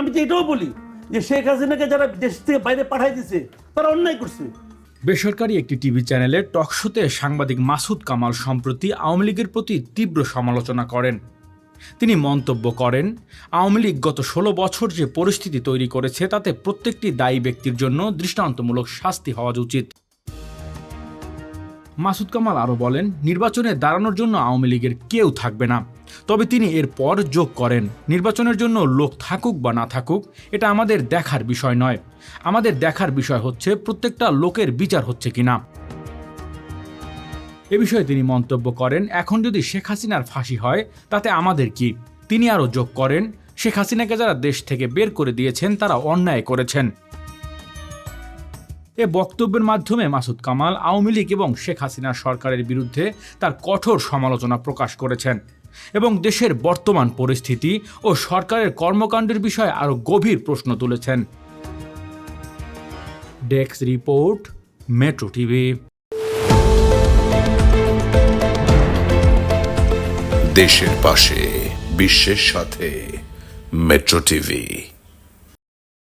আমি তো এটাও বলি যে শেখ হাসিনাকে যারা দেশ থেকে বাইরে পাঠাই দিছে তারা অন্যায় করছে। বেসরকারি একটি টিভি চ্যানেলে টকশোতে সাংবাদিক মাসুদ কামাল সম্প্রতি আওয়ামী লীগের প্রতি তীব্র সমালোচনা করেন। তিনি মন্তব্য করেন, আওয়ামী লীগ গত ষোলো বছর যে পরিস্থিতি তৈরি করেছে, তাতে প্রত্যেকটি দায়ী ব্যক্তির জন্য দৃষ্টান্তমূলক শাস্তি হওয়া উচিত। মাসুদ কামাল আরও বলেন, নির্বাচনে দাঁড়ানোর জন্য আওয়ামী লীগের কেউ থাকবে না। তবে তিনি এরপর যোগ করেন। নির্বাচনের জন্য লোক থাকুক বা না থাকুক, এটা আমাদের দেখার বিষয় নয়। আমাদের দেখার বিষয় হচ্ছে, প্রত্যেকটা লোকের বিচার হচ্ছে কিনা। এ বিষয়ে তিনি মন্তব্য করেন, এখন যদি শেখ হাসিনার ফাঁসি হয়, তাতে আমাদের কি? তিনি আরও যোগ করেন, শেখ হাসিনাকে যারা দেশ থেকে বের করে দিয়েছেন, তারা অন্যায় করেছেন। এ বক্তব্যের মাধ্যমে মাসুদ কামাল, আওয়ামী লীগ এবং শেখ হাসিনা সরকারের বিরুদ্ধে তার কঠোর সমালোচনা প্রকাশ করেছেন এবং দেশের বর্তমান পরিস্থিতি ও সরকারের কর্মকাণ্ডের বিষয়ে আরও গভীর প্রশ্ন তুলেছেন। ডেক্স রিপোর্ট, মেট্রো টিভি। দেশের পাশে, বিশ্বের সাথে, মেট্রো টিভি।